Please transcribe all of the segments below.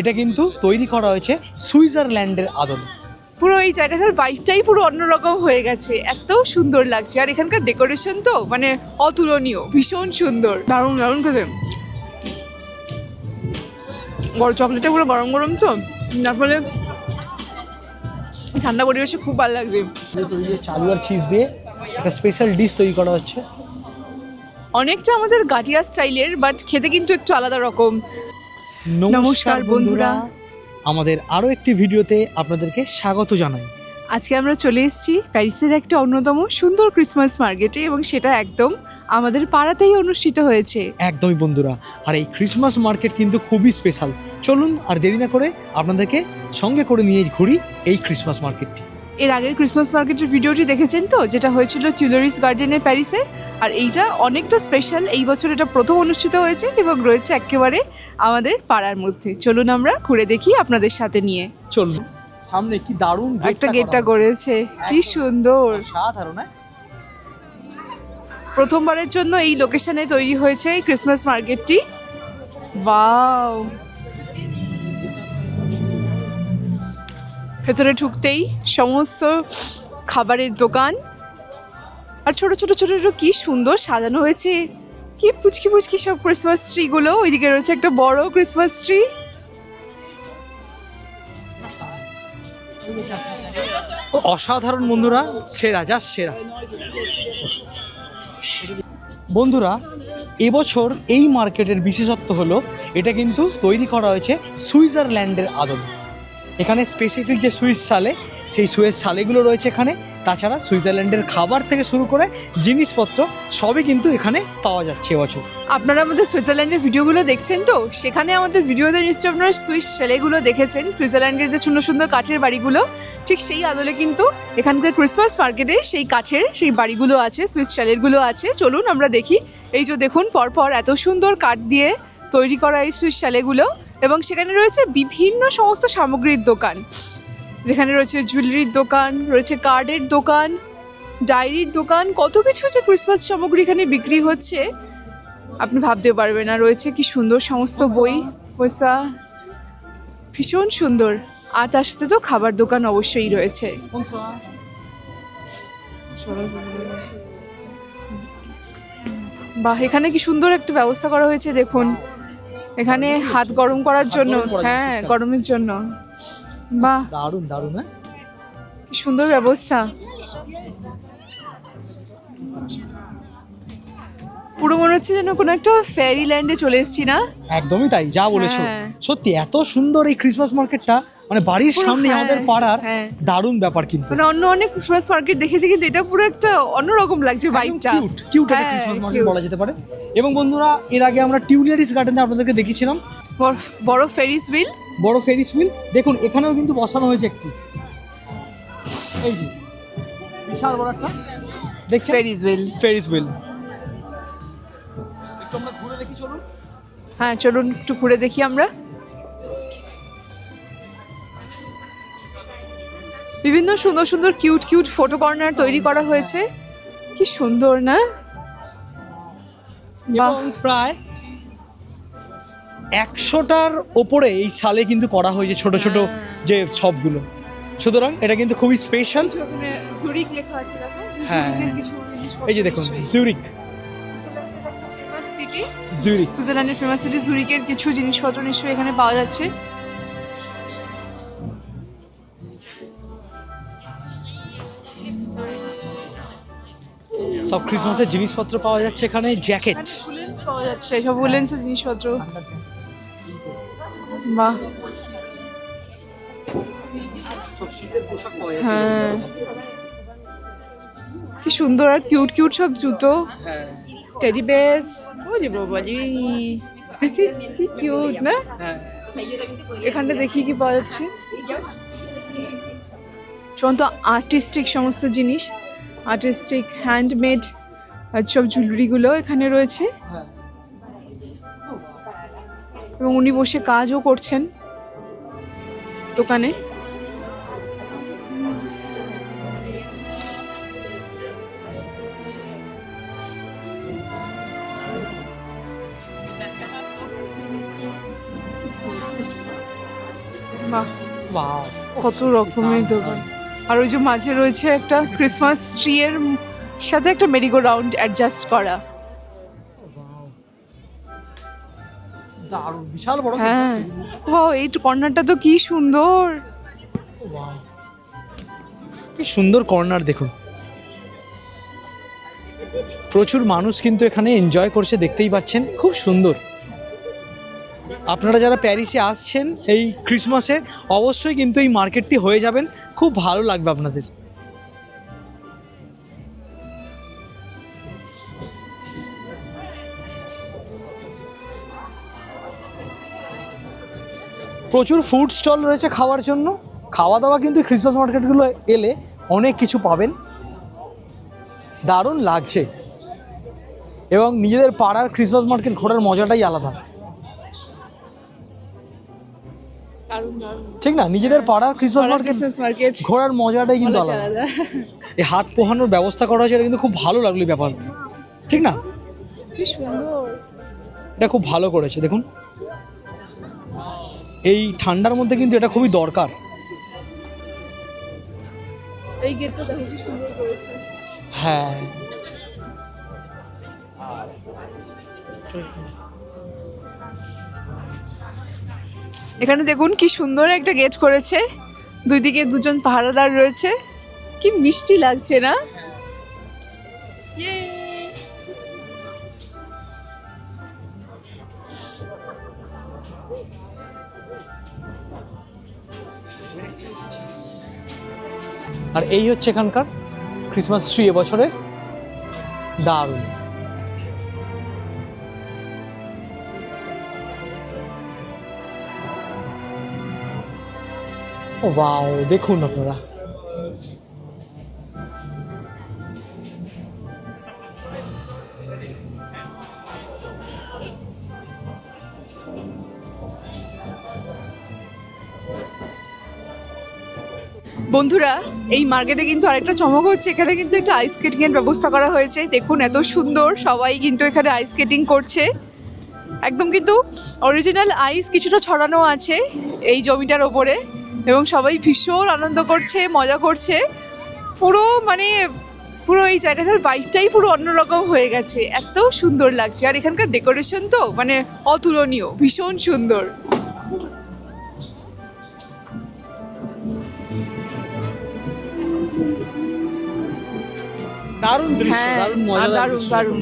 এটা কিন্তু তৈরি করা হয়েছে সুইজারল্যান্ডের আদলে। পুরো এই জায়গাটার ভাইবটাই পুরো অন্যরকম হয়ে গেছে। এত সুন্দর লাগছে। আর এখানকার ডেকোরেশন তো মানে অতুলনীয় ভীষণ সুন্দর। দারুণ দারুণ খেতে। গরম চকলেটটা পুরো গরম গরম তো। যার ফলে ঠান্ডা পরিবেশে খুব ভালো লাগছে। চালু আর চিজ দিয়ে। একটা স্পেশাল ডিশ তৈরি করা হচ্ছে। অনেকটা আমাদের গাটিয়া স্টাইলের বাট খেতে কিন্তু একটু আলাদা রকম। নমস্কার বন্ধুরা। আমাদের আরও একটি ভিডিওতে আপনাদেরকে স্বাগত জানাই। আজকে আমরা চলে এসেছি প্যারিসের একটা অন্যতম সুন্দর ক্রিসমাস মার্কেটে এবং সেটা একদম আমাদের পাড়াতেই অনুষ্ঠিত হয়েছে। একদমই বন্ধুরা আর এই ক্রিসমাস মার্কেট কিন্তু খুবই স্পেশাল চলুন আর দেরি না করে আপনাদেরকে সঙ্গে করে নিয়ে ঘুরি এই ক্রিসমাস মার্কেটটি এর আগের ক্রিসমাস মার্কেটের ভিডিওটি দেখেছেন তো? যেটা হয়েছিল টিউলারিস গার্ডেনে প্যারিসে আর এইটা অনেকটা স্পেশাল এই বছর এটা প্রথম অনুষ্ঠিত হয়েছে এবং রয়েছে একেবারে আমাদের পাড়ার মধ্যে। চলুন আমরা ঘুরে দেখি আপনাদের সাথে নিয়ে। চলুন। সামনে কি দারুণ একটা গেটটা করেছে কি সুন্দর। সাধারণ হ্যাঁ? প্রথমবারের জন্য এই লোকেশনে তৈরি হয়েছে এই ক্রিসমাস মার্কেটটি ওয়াও ভেতরে ঢুকতেই সমস্ত খাবারের দোকান আর ছোট ছোট ছোট ছোট কি সুন্দর সাজানো হয়েছে। কি পুচকি পুচকি সব ক্রিসমাস ট্রিগুলো ওইদিকে রয়েছে একটা বড় ক্রিসমাস ট্রি অসাধারণ বন্ধুরা, সেরা, যা সেরা। বন্ধুরা, এবছর এই মার্কেটের বিশেষত্ব হলো, এটা কিন্তু তৈরি করা হয়েছে সুইজারল্যান্ডের আদলে। এখানে স্পেসিফিক যে সুইস সালে সেই সুইস সালেগুলো রয়েছে এখানে। তাছাড়া সুইজারল্যান্ডের খাবার থেকে শুরু করে জিনিসপত্র সবই কিন্তু এখানে পাওয়া যাচ্ছে এবছর। আপনারা আমাদের সুইজারল্যান্ডের ভিডিওগুলো দেখছেন তো? সেখানে আমাদের ভিডিওতে নিশ্চয়ই আপনারা সুইস ছেলেগুলো দেখেছেন। সুইজারল্যান্ডের যে সুন্দর সুন্দর কাঠের বাড়িগুলো, ঠিক সেই আদলে কিন্তু এখানকার ক্রিসমাস মার্কেটে সেই কাঠের সেই বাড়িগুলো আছে, সুইস ছেলেরগুলো আছে। চলুন আমরা দেখি। এই যে দেখুন, পরপর এত সুন্দর কাঠ দিয়ে তৈরি করা এই সুইস শালেগুলো। এবং সেখানে রয়েছে বিভিন্ন সমস্ত সামগ্রীর দোকান। যেখানে রয়েছে জুয়েলারির দোকান, রয়েছে কার্ডের দোকান ডায়েরির দোকান, কত কিছু যে ক্রিসমাস সামগ্রী এখানে বিক্রি হচ্ছে। আপনি ভাবতেও পারবেন না, রয়েছে কি সুন্দর সমস্ত বই, পয়সা। ভীষণ সুন্দর। আর তার সাথে তো খাবার দোকান অবশ্যই রয়েছে। বাহ, এখানে কি সুন্দর একটা ব্যবস্থা করা হয়েছে, দেখুন। এখানে হাত গরম করার জন্য। হ্যাঁ গরমের জন্য। বাহ। দারুণ দারুণ হ্যাঁ? কি সুন্দর ব্যবস্থা। পুরো মনে হচ্ছে যেন কোনো একটা ফেরি ল্যান্ডে চলে এসেছি না? একদমই তাই যা বলেছ। হ্যাঁ। সত্যি এত সুন্দর এই ক্রিসমাস মার্কেটটা মানে বাড়ির সামনে হ্যাঁ, আমাদের পাড়ার হ্যাঁ। দারুণ ব্যাপার কিন্তু। মানে অন্য অনেক ক্রিসমাস মার্কেট দেখেছি কিন্তু এটা পুরো একটা অন্যরকম লাগছে ভাইবটা কিউট কিউট একটা হ্যাঁ, ক্রিসমাস মার্কেট বলা যেতে পারে। এবং বন্ধুরা এর আগে আমরা টিউলিয়ারিস গার্ডেনে আপনাদেরকে দেখিয়েছিলাম বড়- ফেরিস হুইল বড় ফেরিস হুইল দেখুন এখানেও কিন্তু বসানো হয়েছে একটি। এই যে বিশাল বড় একটা। দেখছেন? ফেরিস হুইল ফেরিস হুইল একটু আমরা ঘুরে দেখি চলুন। হ্যাঁ চলুন একটু ঘুরে দেখি আমরা। বিভিন্ন সুন্দর সুন্দর কিউট কিউট ফটো কর্নার তৈরি করা হয়েছে। কি সুন্দর না? প্রায় একশোটার ওপরে এই সালে কিন্তু করা হয়েছে ছোট ছোট যে সবগুলো সুতরাং এটা কিন্তু খুবই স্পেশাল জুরিক লেখা আছে দেখো। হ্যাঁ। কিছু এই যে দেখুন জিউরিক সুইজারল্যান্ডের ফেমাস সিটি জুরিকের কিছু জিনিসপত্র নিশ্চয়ই এখানে পাওয়া যাচ্ছে। সব ক্রিসমাসের জিনিসপত্র পাওয়া যাচ্ছে এখানে জ্যাকেট উলেন্স পাওয়া যাচ্ছে, সব উলেন্সের জিনিসপত্র। বাহ। হ্যাঁ। কি সুন্দর আর কিউট কিউট সব জুতো। টেডি বেস যে বাবালি কি কিউট না? এখানটা দেখি কি পাওয়া যাচ্ছে। সমস্ত আর্টিস্টিক সমস্ত জিনিস। আর্টিস্টিক হ্যান্ডমেড সব জুয়েলারিগুলো এখানে রয়েছে এবং উনি বসে কাজও করছেন দোকানে বাহ! কত রকমের দোকান আর ওই যে মাঝে রয়েছে একটা ক্রিসমাস ট্রি এর সাথে একটা মেরিগো রাউন্ড অ্যাডজাস্ট করা বিশাল বড় হ্যাঁ। ও এই কর্নারটা তো কি সুন্দর। কি সুন্দর কর্নার দেখুন। প্রচুর মানুষ কিন্তু এখানে এনজয় করছে দেখতেই পাচ্ছেন। খুব সুন্দর। আপনারা যারা প্যারিসে আসছেন এই ক্রিসমাসে, অবশ্যই কিন্তু এই মার্কেটটি হয়ে যাবেন। খুব ভালো লাগবে আপনাদের। প্রচুর ফুড স্টল রয়েছে খাওয়ার জন্য। খাওয়া দাওয়া কিন্তু ক্রিসমাস মার্কেটগুলো এলে অনেক কিছু পাবেন। দারুণ লাগছে। এবং নিজেদের পাড়ার ক্রিসমাস মার্কেট ঘোরার মজাটাই আলাদা। ঠিক না? নিজেদের পাড়ার ক্রিসমাস মার্কেট ঘোরার মজাটাই কিন্তু আলাদা। এই হাত পোহানোর ব্যবস্থা করা হয়েছে এটা কিন্তু খুব ভালো লাগল ব্যাপার। ঠিক না? কি সুন্দর। এটা খুব ভালো করেছে দেখুন। এই ঠান্ডার মধ্যে কিন্তু এটা খুবই দরকার। এই গেটটা দেখো কি সুন্দর করেছে। হ্যাঁ। এখানে দেখুন কি সুন্দর একটা গেট করেছে। দুই দিকে দুজন পাহারাদার রয়েছে। কি মিষ্টি লাগছে না? আর এই হচ্ছে এখানকার ক্রিসমাস ট্রি এবছরের দারুণ। ও বাও দেখুন আপনারা। বন্ধুরা, এই মার্কেটে কিন্তু আরেকটা চমক হচ্ছে, এখানে কিন্তু একটা আইস স্কেটিং এর ব্যবস্থা করা হয়েছে। দেখুন, এত সুন্দর, সবাই কিন্তু এখানে আইস স্কেটিং করছে। একদম কিন্তু অরিজিনাল আইস কিছুটা ছড়ানো আছে এই জমিটার ওপরে। এবং সবাই ভীষণ আনন্দ করছে মজা করছে। পুরো মানে পুরো এই জায়গাটার বাইকটাই পুরো অন্যরকম হয়ে গেছে। এত সুন্দর লাগছে। আর এখানকার ডেকোরেশন তো মানে অতুলনীয় ভীষণ সুন্দর। দারুণ দৃশ্য হ্যাঁ দারুণ আর মজা দারুণ দারুণ।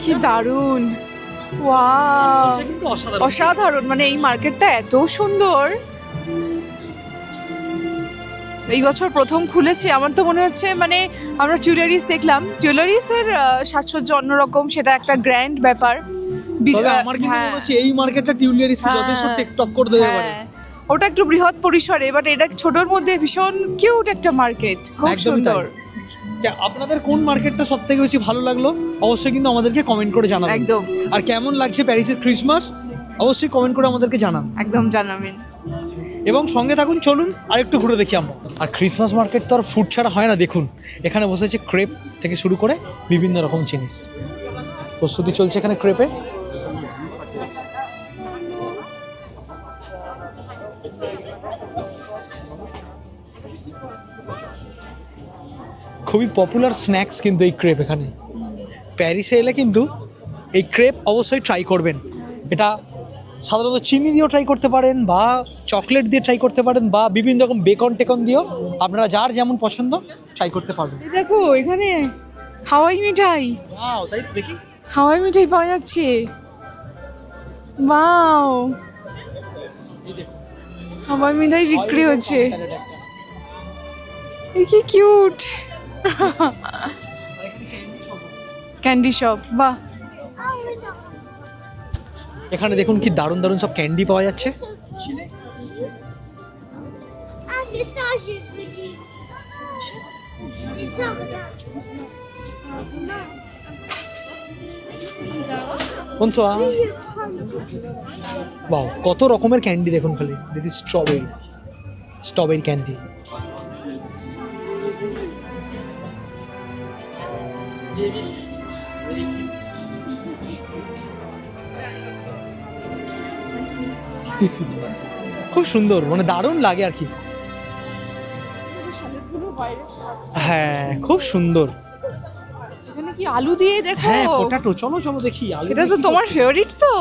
কি দারুণ। ওয়াও কিন্তু অসাধারণ। অসাধারণ মানে এই মার্কেটটা এত সুন্দর। এই বছর প্রথম খুলেছে আমার তো মনে হচ্ছে মানে আমরা জুয়েলারিস দেখলাম। জুয়েলারিসের সাজসজ্জা অন্যরকম সেটা একটা গ্র্যান্ড ব্যাপার। হ্যাঁ, এই মার্কেটটা হ্যাঁ, যথেষ্ট হ্যাঁ। টেকটক করে দেবে হ্যাঁ। ওটা একটু বৃহৎ পরিসরে বাট এটা ছোটর মধ্যে ভীষণ কিউট একটা মার্কেট খুব সুন্দর। তা আপনাদের কোন মার্কেটটা সব থেকে বেশি ভালো লাগল অবশ্যই কিন্তু আমাদেরকে কমেন্ট করে জানাবেন। একদম। আর কেমন লাগছে প্যারিসের ক্রিসমাস অবশ্যই কমেন্ট করে আমাদেরকে জানান। একদম জানাবেন। এবং সঙ্গে থাকুন চলুন আর একটু ঘুরে দেখি আমরা। আর ক্রিসমাস মার্কেট তো আর ফুড ছাড়া হয় না দেখুন। এখানে বসেছে ক্রেপ থেকে শুরু করে বিভিন্ন রকম জিনিস। প্রস্তুতি চলছে এখানে ক্রেপে খুবই পপুলার স্ন্যাক্স কিন্তু এই ক্রেপ এখানে। প্যারিসে এলে কিন্তু এই ক্রেপ অবশ্যই ট্রাই করবেন। এটা সাধারণত চিনি দিয়েও ট্রাই করতে পারেন বা চকলেট দিয়ে ট্রাই করতে পারেন বা বিভিন্ন রকম বেকন টেকন দিয়েও আপনারা যার যেমন পছন্দ ট্রাই করতে পারবেন। দেখো এখানে হাওয়াই মিঠাই। তাই দেখি। হাওয়াই মিঠাই পাওয়া যাচ্ছে। মাও হাওয়াই মিঠাই বিক্রি হচ্ছে। কি কিউট ক্যান্ডি শপ বাহ। এখানে দেখুন কি দারুণ দারুণ সব ক্যান্ডি পাওয়া যাচ্ছে। কত রকমের ক্যান্ডি দেখুন খালি। দিদি স্ট্রবেরি স্ট্রবেরি ক্যান্ডি খুব সুন্দর মানে দারুণ লাগে আর কি। হ্যাঁ খুব সুন্দর। এখানে কি আলু দিয়ে দেখো? হ্যাঁ পটাটো চলো চলো দেখি আলু এটা তো তোমার ফেভারিট তো।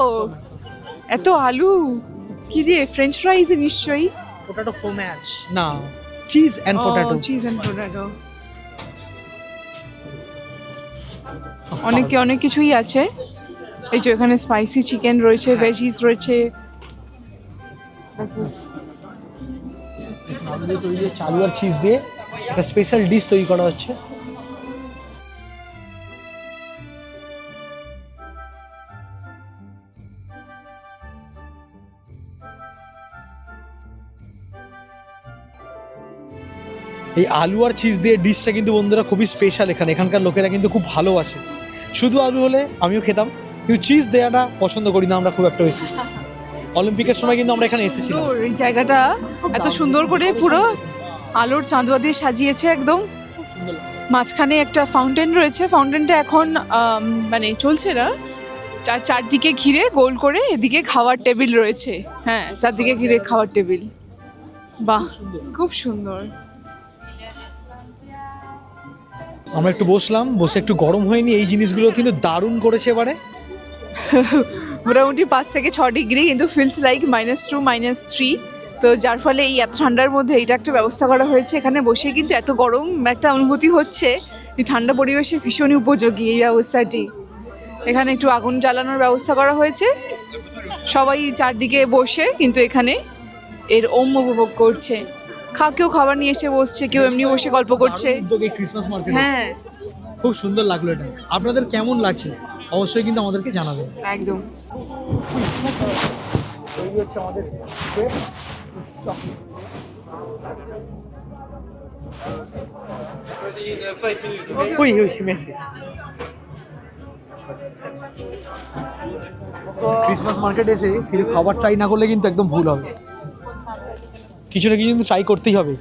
এত আলু কি দিয়ে? ফ্রেঞ্চ ফ্রাইজ নিশ্চয়ই? পটাটো ফোম্যাচ না cheese and potato cheese and potato অনেকে, অনেক কিছুই আছে। এই যে এখানে স্পাইসি চিকেন রয়েছে ভেজিস রয়েছে। আলু আর চিজ দিয়ে একটা স্পেশাল ডিশ তৈরি করা হচ্ছে। এই আলু আর চিজ দিয়ে ডিশটা কিন্তু বন্ধুরা খুবই স্পেশাল এখানে। এখানকার লোকেরা কিন্তু খুব ভালোবাসে। শুধু আলু হলে আমিও খেতাম। কিন্তু চিজ দেওয়াটা পছন্দ করি না আমরা খুব একটা বেশি। অলিম্পিকের সময় কিন্তু আমরা এখানে এসেছিলাম। এই জায়গাটা এত সুন্দর করে পুরো আলোর চাঁদোয়া দিয়ে সাজিয়েছে একদম। মাঝখানে একটা ফাউন্টেন রয়েছে। ফাউন্টেনটা এখন মানে চলছে না। চার চারদিকে ঘিরে গোল করে এদিকে খাওয়ার টেবিল রয়েছে। হ্যাঁ চারদিকে ঘিরে খাওয়ার টেবিল বাহ খুব সুন্দর। আমরা একটু বসলাম, বসে একটু গরম হয়নি, এই জিনিসগুলো কিন্তু দারুণ করেছে এবারে। মোটামুটি পাঁচ থেকে ছ ডিগ্রি, কিন্তু feels like minus two minus three তো যার ফলে এই এত ঠান্ডার মধ্যে এটা একটা ব্যবস্থা করা হয়েছে। এখানে বসে কিন্তু এত গরম একটা অনুভূতি হচ্ছে ঠান্ডা পরিবেশে ভীষণই উপযোগী এই ব্যবস্থাটি। এখানে একটু আগুন জ্বালানোর ব্যবস্থা করা হয়েছে। সবাই চারদিকে বসে কিন্তু এখানে এর ওম উপভোগ করছে। খা কেউ খাবার নিয়ে এসে বসছে কেউ এমনি বসে গল্প করছে। ক্রিসমাস মার্কেট হ্যাঁ। খুব সুন্দর লাগল এটা। আপনাদের কেমন লাগছে? অবশ্যই কিন্তু আমাদেরকে জানাবেন। একদম। ওই ওই মেসি। ক্রিসমাস মার্কেট এসে কিছু খাবার ট্রাই না করলে কিন্তু একদম ভুল হবে। কিছু না কিছু কিন্তু ট্রাই করতেই হবে।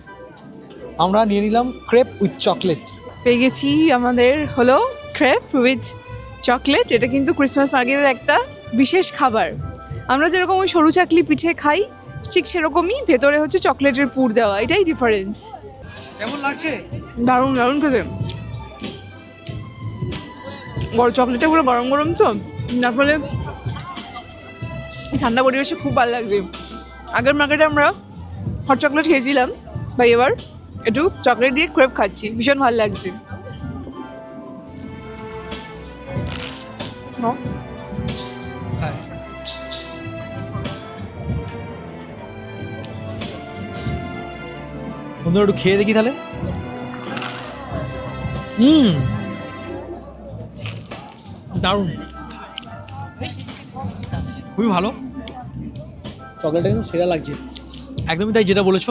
আমরা নিয়ে নিলাম ক্রেপ উইথ চকলেট পেয়ে গেছি আমাদের হলো ক্রেপ উইথ চকলেট এটা কিন্তু ক্রিসমাস মার্কেটের একটা বিশেষ খাবার। আমরা যেরকম ওই সরু চাকলি পিঠে খাই ঠিক সেরকমই ভেতরে হচ্ছে চকলেটের পুর দেওয়া এটাই ডিফারেন্স কেমন লাগছে? দারুণ দারুণ খেতে। বড় চকলেটটা পুরো গরম গরম তো যার ফলে ঠান্ডা পরিবেশে খুব ভালো লাগছে। আগের মার্কেটে আমরা হট চকলেট খেয়েছিলাম ভাই এবার একটু চকলেট দিয়ে ক্রেপ খাচ্ছি ভীষণ ভালো লাগছে। হ্যাঁ বন্ধুরা একটু খেয়ে দেখি তাহলে। হুম। দারুণ। খুবই ভালো। চকলেটটা কিন্তু সেরা লাগছে। একদমই তাই যেটা বলেছ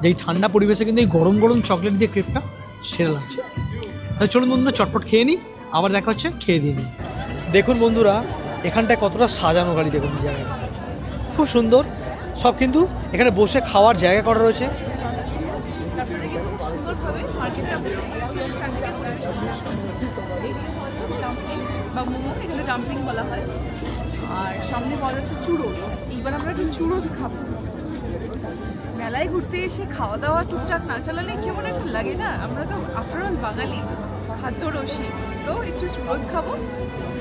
যে এই ঠান্ডা পরিবেশে কিন্তু এই গরম গরম চকলেট দিয়ে ক্রেপটা সেরা লাগছে। তাহলে চলুন বন্ধুরা চটপট খেয়ে নিই আবার দেখা হচ্ছে খেয়ে দিয়ে নিই দেখুন বন্ধুরা এখানটায় কতটা সাজানো গাড়ি দেখুন এই জায়গাটা খুব সুন্দর সব কিন্তু এখানে বসে খাওয়ার জায়গা করা রয়েছে। বা মোমো এখানে ডাম্পলিং বলা হয় আর সামনে পাওয়া যাচ্ছে চুরোস এইবার আমরা একটু চুরোস খাব। মেলায় ঘুরতে এসে খাওয়া দাওয়া টুকটাক না চালালে কেমন একটা লাগে না? আমরা তো আফটার অল বাঙালি, খাদ্য রসিক। তো একটু চুরোস খাব,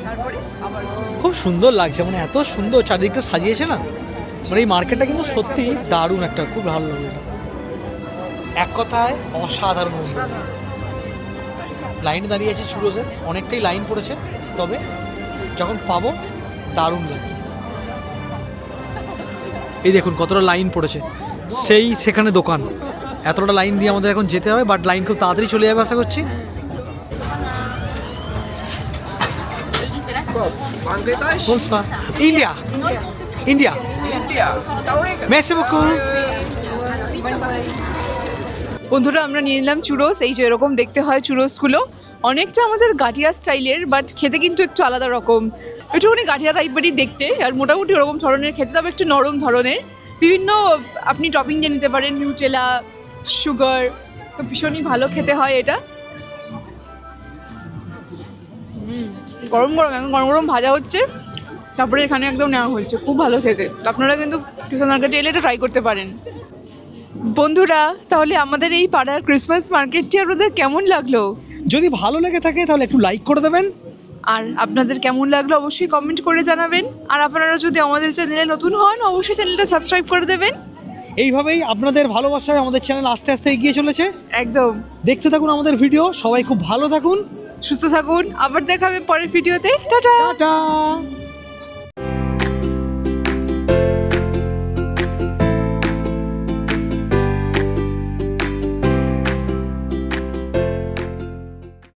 তারপরে আবার খুব সুন্দর লাগছে মানে এত সুন্দর চারিদিকটা সাজিয়েছে না? মানে এই মার্কেটটা কিন্তু সত্যি দারুণ একটা, খুব ভালো লাগে এক কথায় অসাধারণ। লাইনে দাঁড়িয়ে আছে চুরোজের অনেকটাই লাইন পড়েছে, তবে যখন পাবো, দারুণ লাগে এই দেখুন কতটা লাইন পড়েছে। সেই সেখানে দোকান। এতটা লাইন দিয়ে আমাদের এখন যেতে হবে বাট লাইন খুব তাড়াতাড়ি চলে যাবে আশা করছি। ইন্ডিয়া। ইন্ডিয়া। বন্ধুরা, আমরা নিয়ে নিলাম চুরোস, এই যে এরকম দেখতে হয় চুরোসগুলো। অনেকটা আমাদের গাঠিয়া স্টাইলের বাট খেতে কিন্তু একটু আলাদা রকম। একটুখানি গাঠিয়া টাইপেরই দেখতে, আর মোটামুটি ওরকম ধরনের, খেতে তবে একটু নরম ধরনের। বিভিন্ন, আপনি টপিং দিয়ে নিতে পারেন নিউটেলা সুগার তো ভীষণই ভালো খেতে হয় এটা। গরম গরম এখন গরম গরম ভাজা হচ্ছে। তারপরে এখানে একদম নেওয়া হয়েছে, খুব ভালো খেতে। আপনারা কিন্তু ক্রিসমাস মার্কেটে এলে এটা ট্রাই করতে পারেন। বন্ধুরা, তাহলে আমাদের এই পাড়ার ক্রিসমাস মার্কেটটি আপনাদের কেমন লাগল? যদি ভালো লেগে থাকে তাহলে একটু লাইক করে দেবেন। আর আপনাদের কেমন লাগল অবশ্যই কমেন্ট করে জানাবেন। আর আপনারা যদি আমাদের চ্যানেলে নতুন হন অবশ্যই চ্যানেলটা সাবস্ক্রাইব করে দেবেন। এইভাবেই আপনাদের ভালোবাসায় আমাদের চ্যানেল আস্তে আস্তে এগিয়ে চলেছে। একদম। দেখতে থাকুন আমাদের ভিডিও সবাই খুব ভালো থাকুন। সুস্থ থাকুন। আবার দেখা হবে পরের ভিডিওতে টাটা! টাটা!